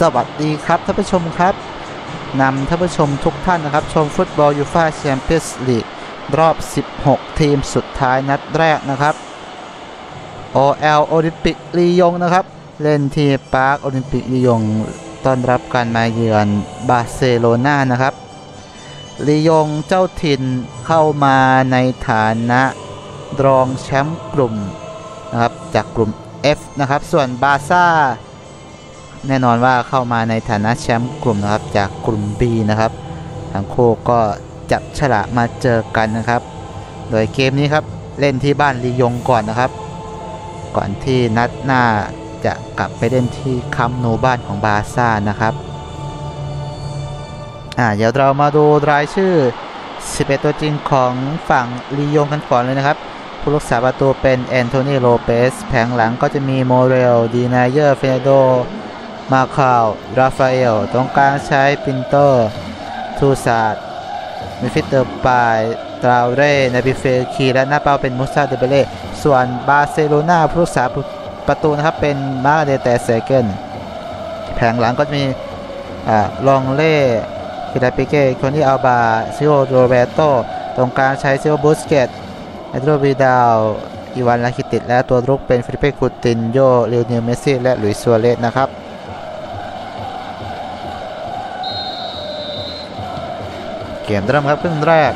สวัสดีครับท่านผู้ชมครับนำท่านผู้ชมทุกท่านนะครับ ชมฟุตบอลยูฟ่าแชมเปี้ยนส์ลีกรอบ 16 ทีมสุดท้ายนัดแรกนะครับ OL โอลิมปิกลียงนะครับ เล่นที่ปาร์คโอลิมปิกลียงต้อนรับการมาเยือนบาร์เซโลนานะครับลียงเจ้าถิ่นเข้ามาในฐานะรองแชมป์กลุ่มนะครับจากกลุ่ม F นะครับ ส่วนบาซ่า แน่นอนว่าเข้ามาในฐานะแชมป์กลุ่มนะครับจากกลุ่ม B นะครับทั้งคู่ก็จับฉลากมาเจอกันนะครับ โดยเกมนี้ครับเล่นที่บ้านลียงก่อนนะครับ ก่อนที่นัดหน้าจะกลับไปเล่นที่คัมโนบ้านของบาซ่านะครับอ่าเดี๋ยวเรามาดูรายชื่อ 11 ตัวจริงของฝั่งลียงกันก่อนเลยนะครับผู้รักษาประตูเป็นแอนโทนีโลเปสแผงหลังก็จะมีโมเรลดีนายเยอร์เฟเนโด มาคาวราฟาเอลตรงกลางใช้ปินโตทูซาดมิฟิเตอร์ปายตราเร่นาบิเฟคีและหน้าเป้าเป็นมุซาเดเบเล่ส่วนบาร์เซโลนาผู้รักษาประตูนะครับเป็นมาเดเตเซเกนแผงหลังก็จะมีอ่าลองเล่คิดาปิเก้คนที่อัลบาซิโอโรเบโตตรงกลางใช้ซิโอบุสเกตเอโดรวิดาลอีวานลาคิติดและตัวรุกเป็นฟิลิเป้คูตินโยเลโอเนลเมซี่และลุยซัวเรสนะครับ เกมเริ่มครับครึ่งแรก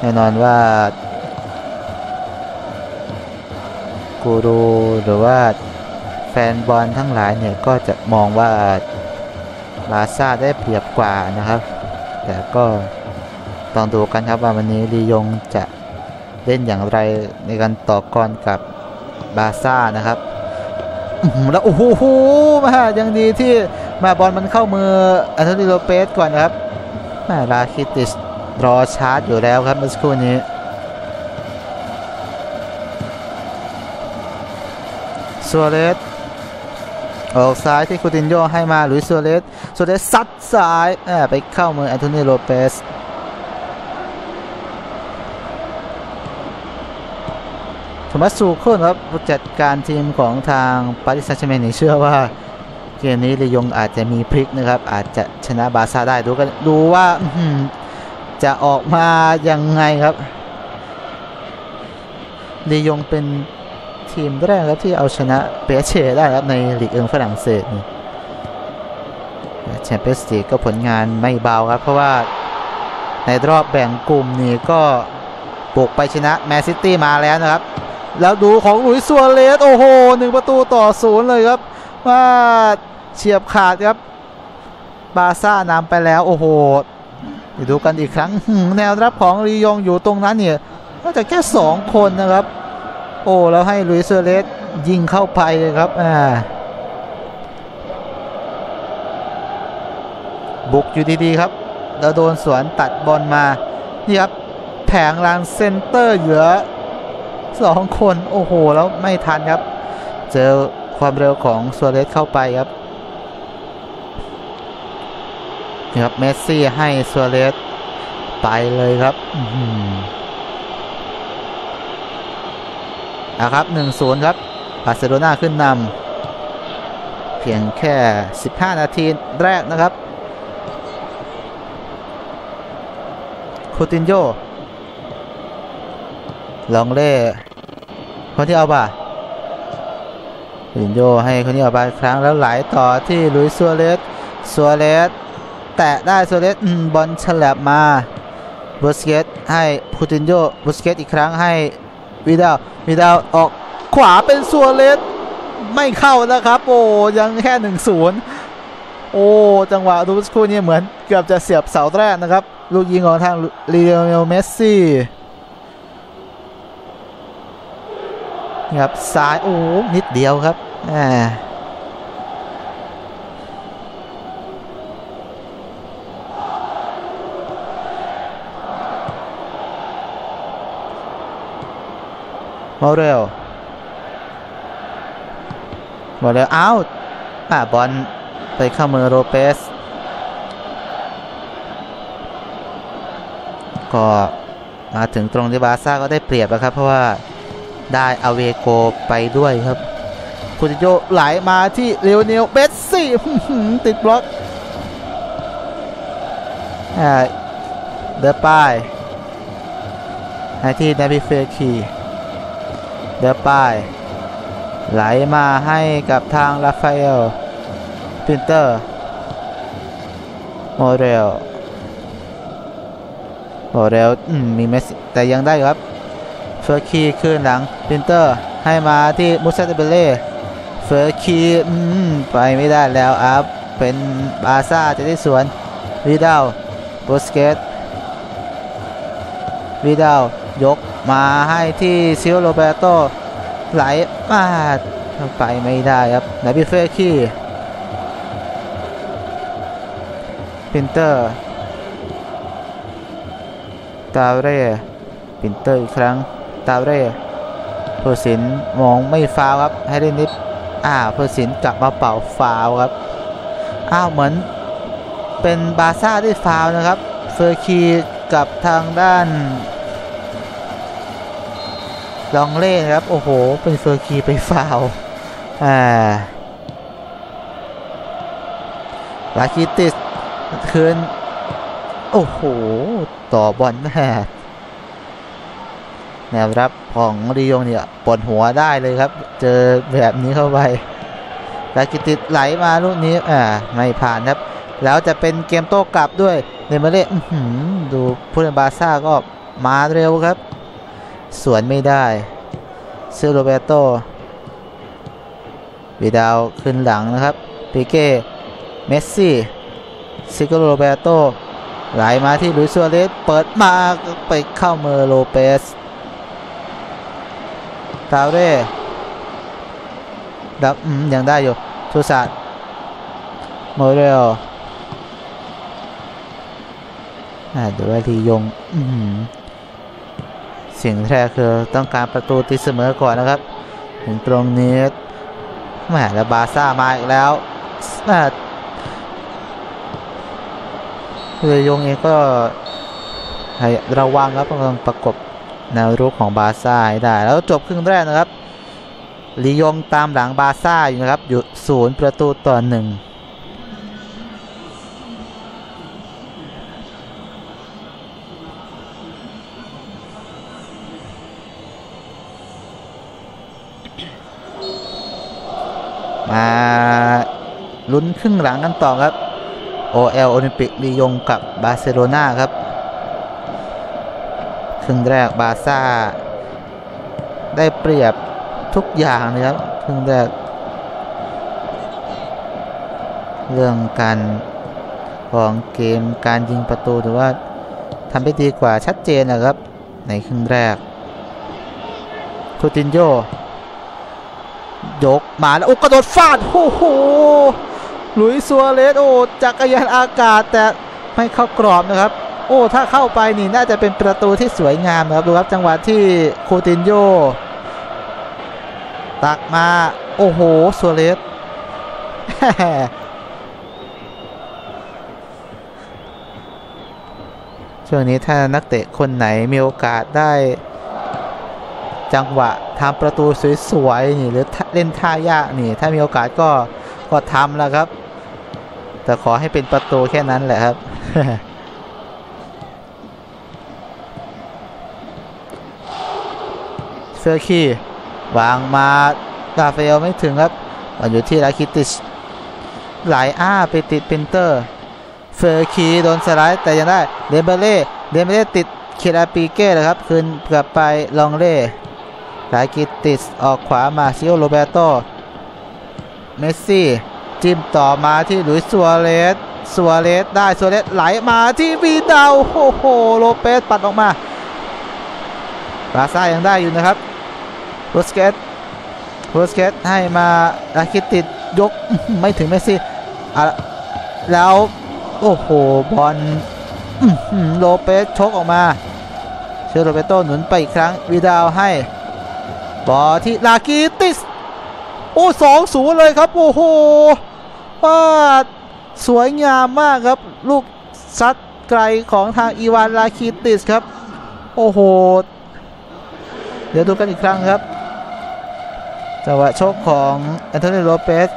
แน่นอนว่ากูรูหรือว่าแฟนบอลทั้งหลายเนี่ยก็จะมองว่าบาซ่าได้เปรียบกว่านะครับ แต่ก็ต้องดูกันครับว่าวันนี้ลียงจะเล่นอย่างไรในการต่อกรกับบาซ่านะครับแล้วโอ้โหมายังดีที่ มาบอลมันเข้ามืออันโทนิโลเปสก่อนนะครับมาลาคิติสรอชาร์จอยู่แล้วครับเมื่อสักครู่นี้ ซัวเรสออกซ้ายที่คูตินโยให้มาหลุยซัวเรสซัวเรสซัดซ้ายไปเข้ามืออันโทนิโลเปสโทมัสซูโคนครับผู้จัดการทีมของทางปาริสแซงต์แชร์แมงเชื่อว่า เกมนี้เลยงอาจจะมีพลิกนะครับ อาจจะชนะบาซ่าได้ดูกันดูว่าจะออกมายังไงครับลียงเป็นทีมแรกครับที่เอาชนะเปเช่ได้ครับในลีกเอิงฝรั่งเศสแชมเปี้ยนส์ลีกก็ผลงานไม่เบาครับ เพราะว่าในรอบแบ่งกลุ่มนี่ก็บุกไปชนะแมนซิตี้มาแล้วนะครับ แล้วดูของหลุยส์ซัวเรสโอ้โหหนึ่งประตูต่อศูนย์เลยครับว่า เฉียบขาดครับ บาซ่านำไปแล้วโอ้โหดูกันอีกครั้งแนวรับของรียงอยู่ตรงนั้นเนี่ยน่าจะแค่ 2 คนนะครับ โอ้แล้วให้ลุยเซเลสยิงเข้าไปเลยครับอ่าบุกอยู่ดีๆครับ แล้วโดนสวนตัดบอลมา นี่ครับ แผงลางเซนเตอร์เหลือสองคน โอ้โห แล้วไม่ทันครับ เจอความเร็วของซัวเรสเข้าไปครับ นี่ครับเมสซี่ให้ซัวเรสไปเลยครับนะครับ1-0ครับบาร์เซโลนาขึ้นนำเพียงแค่ 15 นาทีแรกนะครับคูตินโยลองเล่คนที่เอาบ่าลินโยให้คนนี้ออกไปครั้งแล้วไหลต่อที่ลุยซัวเรสซัวเรส แตะได้โซเรสบอลฉลับมาบุสเกตให้พูตินโยบุสเกตอีกครั้งให้วิดาลวิดาลออกขวาเป็นโซเรสไม่เข้านะครับ โอ้ยังแค่หนึ่งศูนย์โอ้จังหวะดูสคูนี่เหมือนเกือบจะเสียบเสาแรกนะครับ ลูกยิงของทางเลียเนลเมสซี่ครับซ้ายโอ้นิดเดียวครับอ่า มาเร็วมาเร็วอ้าวอ่าบอลไปเข้ามือโรเปส ก็มาถึงตรงที่บาซ่าก็ได้เปรียบแล้วครับ เพราะว่าได้อเวโกไปด้วยครับคูติโยไหลมาที่เลโอเนลเบสซี่ติดบล็อกอ่าเดอป้ายให้ที่นาบิเฟคี เดอป้าย ไหลมาให้กับทางราฟาเอลปินเตอร์ โมเรล โมเรลอืมมีเมสแต่ยังได้ครับ เฟอร์คีขึ้นหลังปินเตอร์ให้มาที่มุสซาเตเบเล่เฟอร์คีอืมไปไม่ได้แล้วอัพเป็นบาซ่าจะได้สวนวีดาวโบสเกตวีดาว ยกมาให้ที่ซิโอโรเบโตไหลมาไปไม่ได้ครับนาบิเฟคีปินเตอร์ตาเร่ปินเตอร์อีกครั้งตาเร่เพอร์สินมองไม่ฟาวครับให้ได้นิดอ่าเพอร์สินกลับมาเป่าฟาวครับอ้าวเหมือนเป็นบาซ่าได้ฟาวนะครับเฟอร์คีกับทางด้าน ลองเล่นครับ โอ้โห เป็นเฟอร์คีไปฟาวอ่าลาคิติสคืน โอ้โห ต่อบอลแม่แนวรับของรียงเนี่ยปวดหัวได้เลยครับ เจอแบบนี้เข้าไปลาคิติสไหลมาลูกนี้อ่าไม่ผ่านครับ แล้วจะเป็นเกมโต้กลับด้วยเนเมเล่ดูผู้เล่นบาซ่าก็มาเร็วครับ สวนไม่ได้เซโรเบโตวีดาวขึ้นหลังนะครับปิเก้เมสซี่ซิโกโรเบโตไหลมาที่ลุยซัวเรสเปิดมาไปเข้ามือโลเปสตาเร่ดับยังได้อยู่ทูซาดโมเรลอดูว่าลียง อื สิ่งแรกคือต้องการประตูตีเสมอก่อนนะครับ ถึงตรงนี้แหมแล้วบาซ่ามาอีกแล้วเรือยงเองก็ให้ระวังครับกำลังประกบแนวรุกของบาซ่าให้ได้ แล้วจบครึ่งแรกนะครับลียงตามหลังบาซ่าอยู่นะครับอยู่ศูนย์ประตูต่อหนึ่ง มาลุ้นครึ่งหลังกันต่อครับ OL โอลิมปิกลียงกับบาร์เซโลนาครับ ครึ่งแรกบาซ่า ได้เปรียบทุกอย่างนะครับ ครึ่งแรก เรื่องการของเกมการยิงประตูถือว่าทำได้ดีกว่าชัดเจนนะครับ ในครึ่งแรกคูตินโย ยกมาแล้วโอ้กระโดดฟาดโอ้โหลุยซัวเลสโอ้จักรยานอากาศแต่ไม่เข้ากรอบนะครับ โอ้ถ้าเข้าไปนี่น่าจะเป็นประตูที่สวยงามนะครับดูครับจังหวะที่โคตินโยตักมาโอ้โหซัวเลสช่วงนี้ถ้านักเตะคนไหนมีโอกาสได้จังหวะ ทำประตูสวยๆนี่หรือเล่นท่ายากนี่ ถ้ามีโอกาสก็ก็ทำแล้วครับ แต่ขอให้เป็นประตูแค่นั้นแหละครับเฟอร์คีวางมากาเฟลไม่ถึงครับอยู่ที่ลาคิติชไหลอ้าไปติดปินเตอร์เฟอร์คีโดนสไลด์แต่ยังได้เดเบเล่เดเบเล่ติดเคลาปีเก้เลยครับ คืนกลับไปลองเล่ ลากิติสออกขวามาซิโอโรเบโตเมสซี่จิ้มต่อมาที่ลุยสัวเรสสัวเรสได้สัวเรสไหลมาที่วีดาวโอ้โหโลเปสปัดออกมาบาซ่ายังได้อยู่นะครับโรสเกตโรสเกตให้มาลาคิติดยกไม่ถึงเมสซี่แล้วโอ้โหบอลโลเปสชกออกมาเชโรเบโตหนุนไปอีกครั้งวีดาวให้ บอที่ลากีติส โอ้สองศูนย์เลยครับ โอ้โหป้าสวยงามมากครับ ลูกซัดไกลของทางอีวานลาคีติสครับ โอ้โห เดี๋ยวดูกันอีกครั้งครับจังหวะโชคของแอนโทนีโลเปส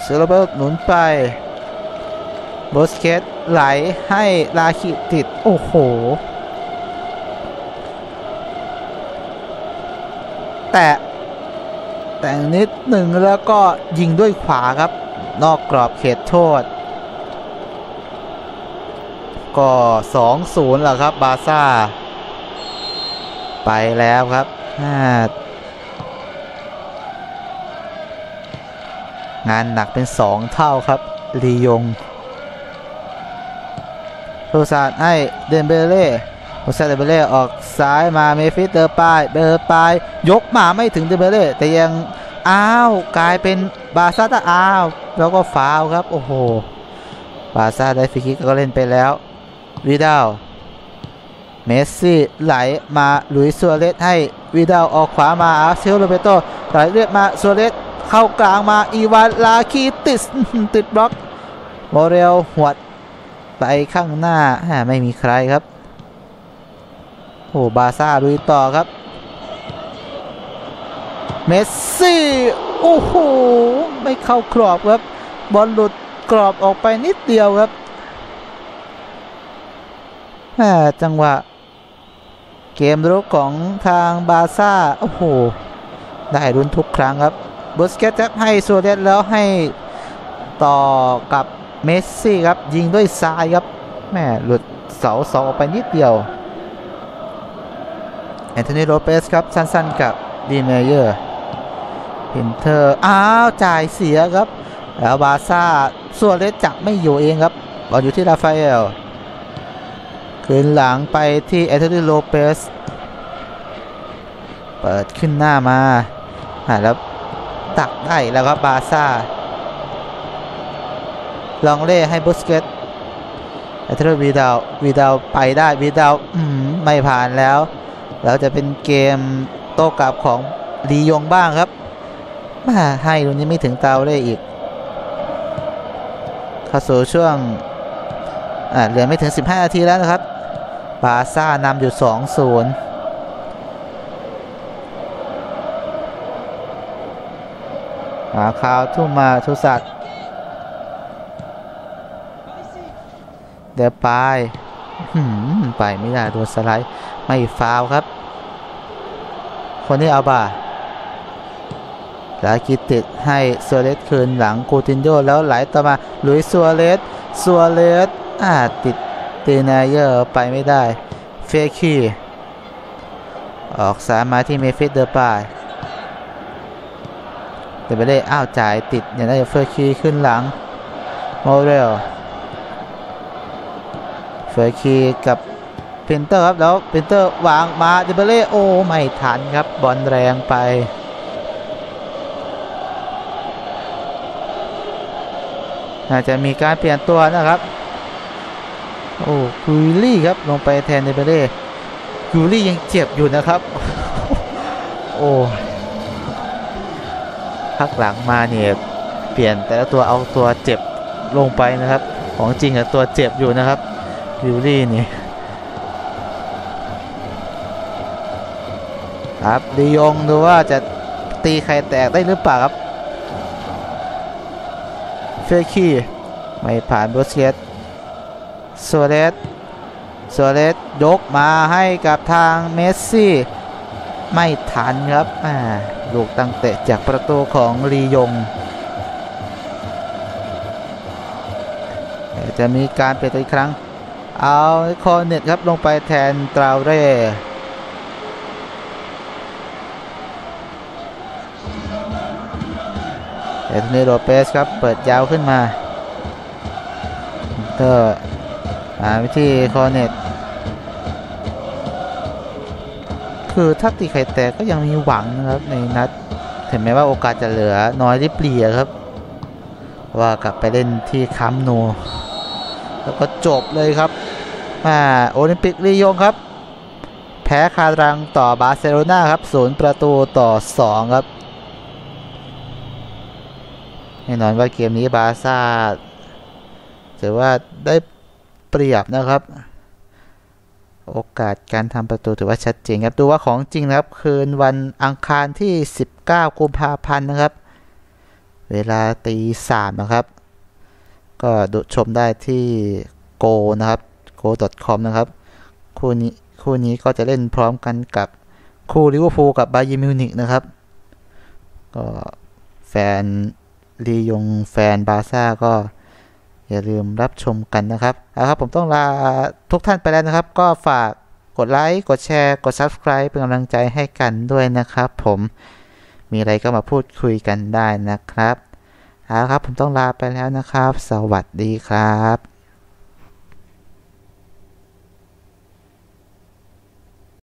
เซโรเบลหนุนไปบอสเกตไหลให้ลาคิติด โอ้โห แต่แต่งนิดหนึ่งแล้วก็ยิงด้วยขวาครับ นอกกรอบเขตโทษ ก็2-0แล้วครับบาซ่า ไปแล้วครับงานหนักเป็น2เท่าครับลียงโรซานให้เดนเบเล่ โรซาเดเบเล่ออกซ้ายมาเมฟิสเดอร์ปายเดอร์ปายยกมาไม่ถึงเดเบเล่แต่ยังอ้าวกลายเป็นบาซ่าตาอ้าวแล้วก็ฟาวครับ โอ้โห บาซ่าได้ฟรีคิกก็เล่นไปแล้ววีดาวเมสซี่ไหลมาลุยซัวเรสให้วีดาวออกขวามาอาร์เซลโรเบโตไหลเลือดมาซัวเรสเข้ากลางมาอีวานลาคีติสติดบล็อกโมเรลหวดไปข้างหน้าไม่มีใครครับ อ้บาซ่าลุยต่อครับ เมสซี่ โอ้โห ไม่เข้ากรอบครับ บอลหลุดกรอบออกไปนิดเดียวครับจังหวะ เกมรุกของทางบาซ่า โอ้โห ได้รุนทุกครั้งครับบุสเกตให้โซเดสแล้วให้ต่อกับเมสซี่ครับ ยิงด้วยซ้ายครับแม่หลุดเสาสองออกไปนิดเดียว แอนโทนีโรเปสครับสั้นๆกับดีเมเยอร์พินเทอร์อ้าว จ่ายเสียครับแล้วบาซ่าส่วนเลสจับไม่อยู่เองครับบอลอยู่ที่ราฟาเอลคืนหลังไปที่แอนโทนีโรเปสเปิดขึ้นหน้ามาแล้วตักได้แล้วครับบาซ่าลองเล่ให้บุสเกตแอนโทนีวีดาววีดาวไปได้วีดาวไม่ผ่านแล้ว แล้วจะเป็นเกมโต้กลับของลียงบ้างครับมาให้ตรงนี้ไม่ถึงเตาเล่อีกเข้าสู่ช่วงเหลือไม่ถึง 15 นาทีแล้วนะครับบาซ่านำอยู่ 2-0หาข่าวทุ่มมาทุสัตเดี๋ยวไปไปไม่ได้โดนสไลด์ ไม่ฟาวครับ คนนี้เอาบาลากิติดให้ซัวเรสคืนหลังกูตินโยแล้วไหลต่อมาลุยซัวเรสซัวเรสอ่าติดตีนายเยอร์ไปไม่ได้ เฟคีออกสามมาที่เมฟิสเดอร์ปายเดเบเล่อ้าวจ่ายติดอย่างนั้นเฟอร์คีขึ้นหลังโมเรลเฟอร์คีกับ เพนเตอร์ครับแล้วเพนเตอร์วางมาเดเบเล่โอ้ไม่ทันครับบอลแรงไปอาจจะมีการเปลี่ยนตัวนะครับ โอ้คูลี่ครับลงไปแทนเดเบเล่คูลี่ยังเจ็บอยู่นะครับ โอ้พักหลังมาเนี่ยเปลี่ยนแต่ละตัวเอาตัวเจ็บลงไปนะครับ ของจริงอะตัวเจ็บอยู่นะครับคิวลี่นี่ ครับดียงดูว่าจะตีใครแตกได้หรือเปล่าครับ เฟคีไม่ผ่านบสเกตโซเลสโซเลสยกมาให้กับทางเมสซี่ ไม่ทันครับลูกตั้งเตะจากประตูของลียง จะมีการเปลี่ยนอีกครั้ง เอาคอเน็ตครับลงไปแทนตราเร่ เอทเนโรเปสครับ เปิดยาวขึ้นมาเตอร์มาวิธีคอเน็ตคือถ้าตีไข่แตกก็ยังมีหวังนะครับในนัด ถึงแม้ว่าโอกาสจะเหลือน้อยริบเรียครับ ว่ากลับไปเล่นที่คัมโน แล้วก็จบเลยครับมาโอลิมปิกลียงครับ แพ้คารังต่อบาร์เซโลนาครับศูนย์ประตูต่อ 2 ครับ แน่นอนว่าเกมนี้บาซ่าถือว่าได้เปรียบนะครับ โอกาสการทำประตูถือว่าชัดเจนครับดูว่าของจริงนะครับ คืนวันอังคารที่ 19 กุมภาพันธ์นะครับ เวลาตีสามนะครับ ก็ดูชมได้ที่โกนะครับ go.com นะครับ คู่นี้คู่นี้ก็จะเล่นพร้อมกันกับคู่ลิเวอร์พูลกับบาเยมิวนิกนะครับ ก็แฟน ลียงแฟนบาซ่าก็อย่าลืมรับชมกันนะครับเอาครับผมต้องลาทุกท่านไปแล้วนะครับ ก็ฝากกดไลค์กดแชร์ กด Subscribe เป็นกำลังใจให้กันด้วยนะครับ ผมมีอะไรก็มาพูดคุยกันได้นะครับเอาครับผมต้องลาไปแล้วนะครับ สวัสดีครับ